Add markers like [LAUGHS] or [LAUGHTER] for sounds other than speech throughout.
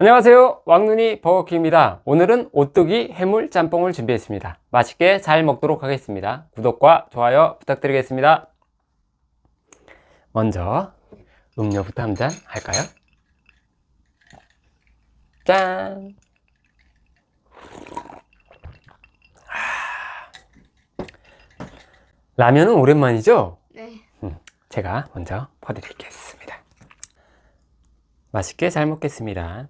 안녕하세요. 왕눈이 버거킹입니다. 오늘은 오뚜기 해물 짬뽕을 준비했습니다. 맛있게 잘 먹도록 하겠습니다. 구독과 좋아요 부탁드리겠습니다. 먼저 음료부터 한 잔 할까요? 짠! 아. 라면은 오랜만이죠? 네. 제가 먼저 퍼드리겠습니다. 맛있게 잘 먹겠습니다.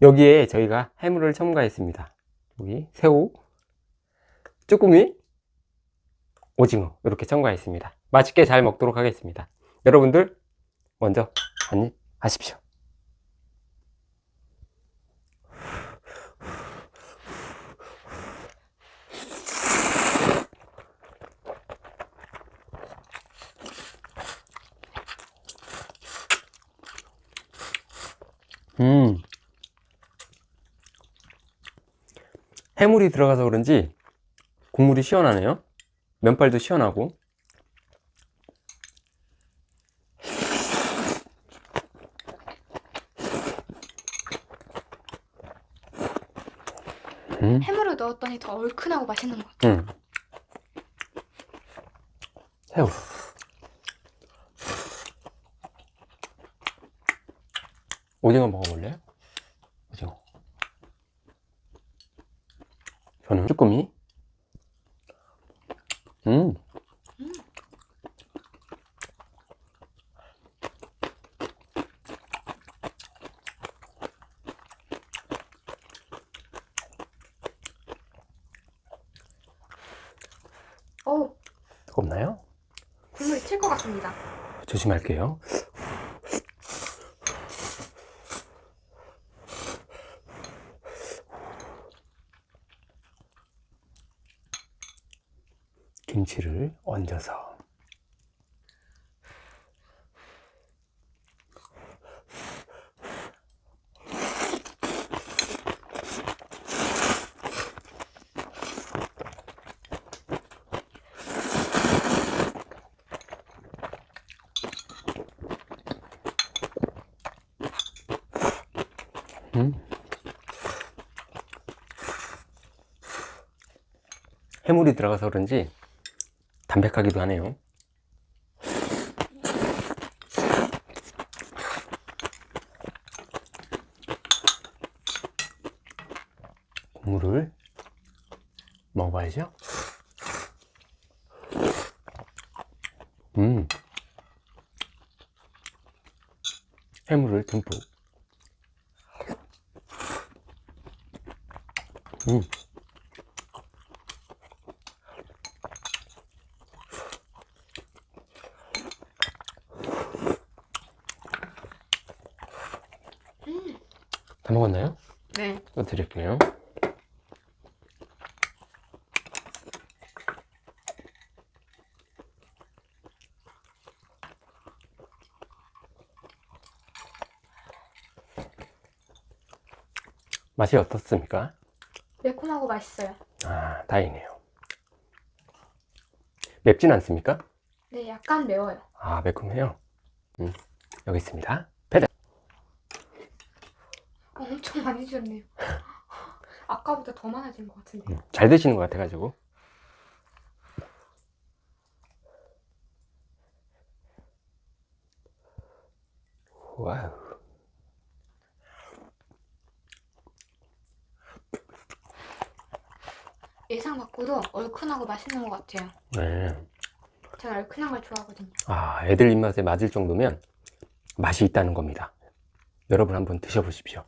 아, 여기에 저희가 해물을 첨가했습니다. 여기 새우, 쭈꾸미, 오징어 이렇게 첨가했습니다. 맛있게 잘 먹도록 하겠습니다. 여러분들 먼저 한입 하십시오. 음. 해물이 들어가서 그런지 국물이 시원하네요. 면발도 시원하고. 음, 해물을 넣었더니 더 얼큰하고 맛있는 것 같아요. 음. 새우. 오징어 먹어볼래요? 오징어. 저는 쭈꾸미. 음. 오, 뜨겁나요? 국물이 튈 것 같습니다. 조심할게요. 김치를 얹어서 음. 해물이 들어가서 그런지 담백하기도 하네요. 국물을 먹어봐야죠. 음. 해물을 듬뿍. 음. 다 먹었나요? 네. 또 드릴게요. 맛이 어떻습니까? 매콤하고 맛있어요. 아, 다행이네요. 맵진 않습니까? 네, 약간 매워요. 아, 매콤해요. 음, 여기 있습니다. 어, 엄청 많이 주셨네요. [LAUGHS] 아까보다 더 많아진 것 같은데. 음, 잘 드시는 것 같아가지고. 와우. 예상 밖으로 얼큰하고 맛있는 것 같아요. 네. 제가 얼큰한 걸 좋아하거든요. 아, 애들 입맛에 맞을 정도면 맛이 있다는 겁니다. 여러분 한번 드셔보십시오.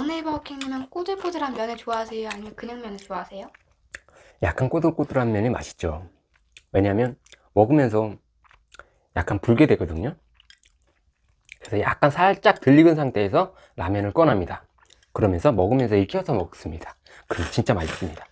막내 버거킹님은 꼬들꼬들한 면을 좋아하세요? 아니면 그냥 면을 좋아하세요? 약간 꼬들꼬들한 면이 맛있죠. 왜냐하면 먹으면서 약간 불게 되거든요. 그래서 약간 살짝 덜 익은 상태에서 라면을 꺼냅니다. 그러면서 먹으면서 익혀서 먹습니다. 그럼 진짜 맛있습니다.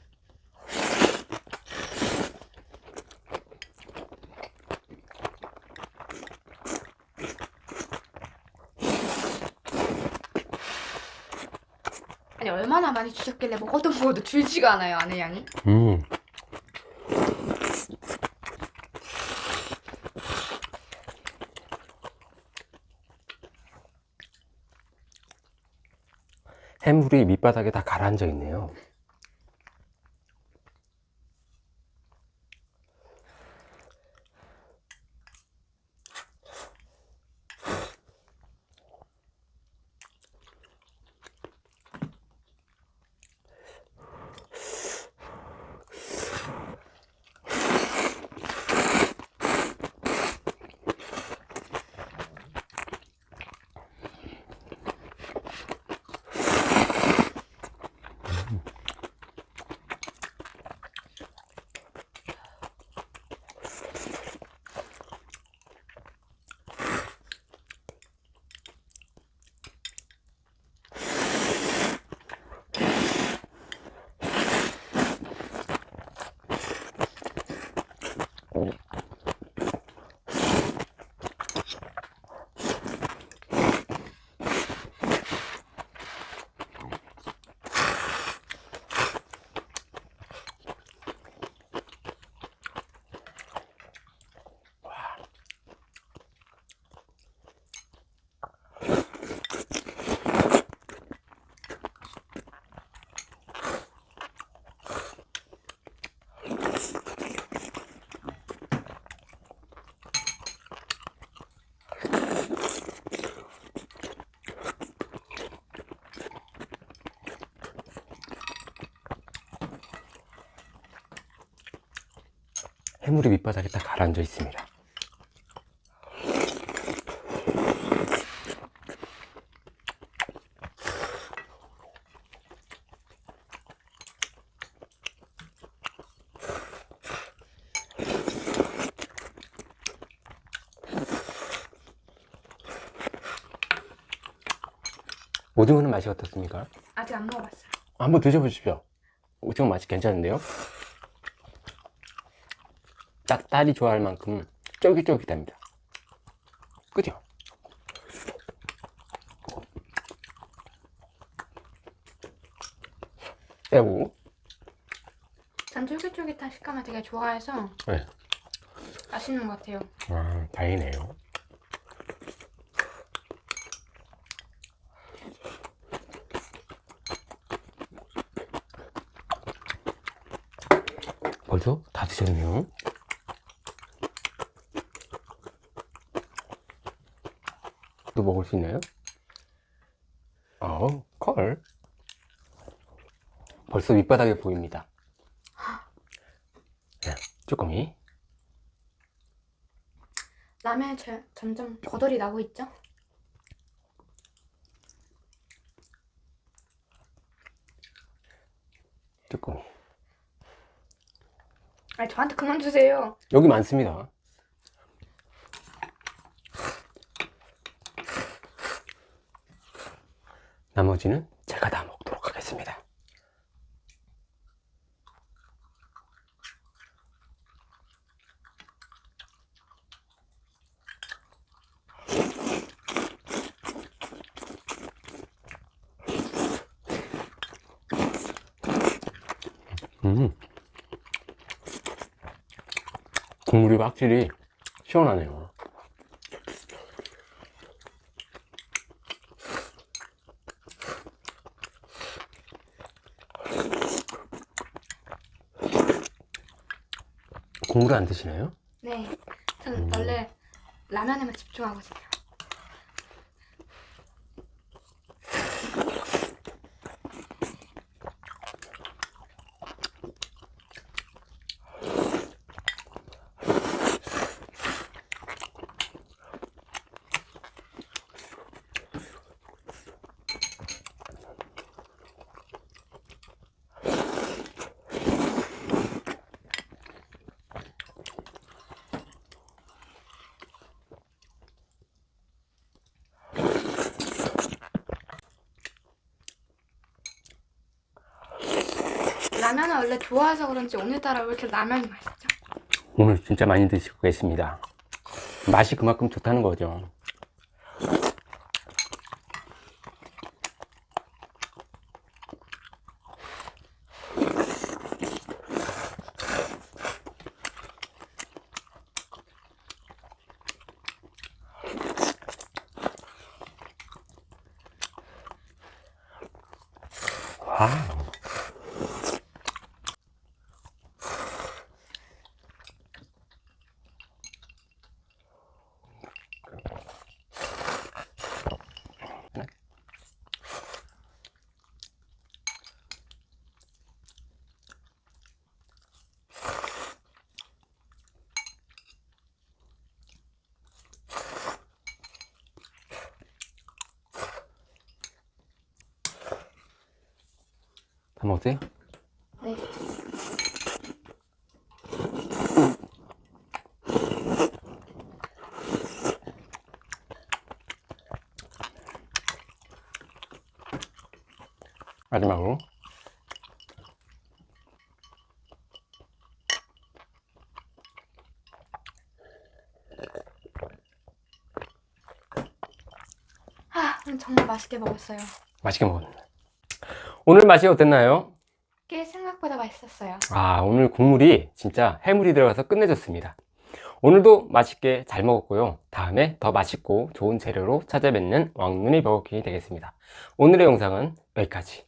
아니 얼마나 많이 주셨길래 먹어도 먹어도 줄지가 않아요 안에 양이. 음. 해물이 밑바닥에 다 가라앉아 있네요. 해물이 밑바닥에 다 가라앉아 있습니다. 오징어는 맛이 어떻습니까? 아직 안 먹어봤어요. 한번 드셔보십시오. 오징어 맛이 괜찮은데요? 딱 딸이 좋아할 만큼 쫄깃쫄깃합니다. 그죠? 새우. 전 쫄깃쫄깃한 식감을 되게 좋아해서 네. 맛있는 것 같아요. 아, 다행이네요. 벌써 다 드셨네요. 또 먹을 수 있나요? 어, 컬. 벌써 밑바닥에 보입니다. 네, 쭈꾸미. 라면에 저- 점점 버들이 나고 있죠? 쭈꾸미. 아니 저한테 그만 주세요. 여기 많습니다. 나머지는 제가 다 먹도록 하겠습니다. 음. 국물이 확실히 시원하네요. 국물 안 드시나요? 네, 저는 음. 원래 라면에만 집중하거든요. 라면은 원래 좋아해서 그런지 오늘따라 왜 이렇게 라면이 맛있죠? 오늘 진짜 많이 드시고 계십니다. 맛이 그만큼 좋다는 거죠. 아. 다 먹었어요? 네. 마지막으로 아, 정말 맛있게 먹었어요. 맛있게 먹었습니다. 오늘 맛이 어땠나요? 꽤 생각보다 맛있었어요. 아, 오늘 국물이 진짜 해물이 들어가서 끝내줬습니다. 오늘도 맛있게 잘 먹었고요. 다음에 더 맛있고 좋은 재료로 찾아뵙는 왕눈이 버거킹이 되겠습니다. 오늘의 영상은 여기까지.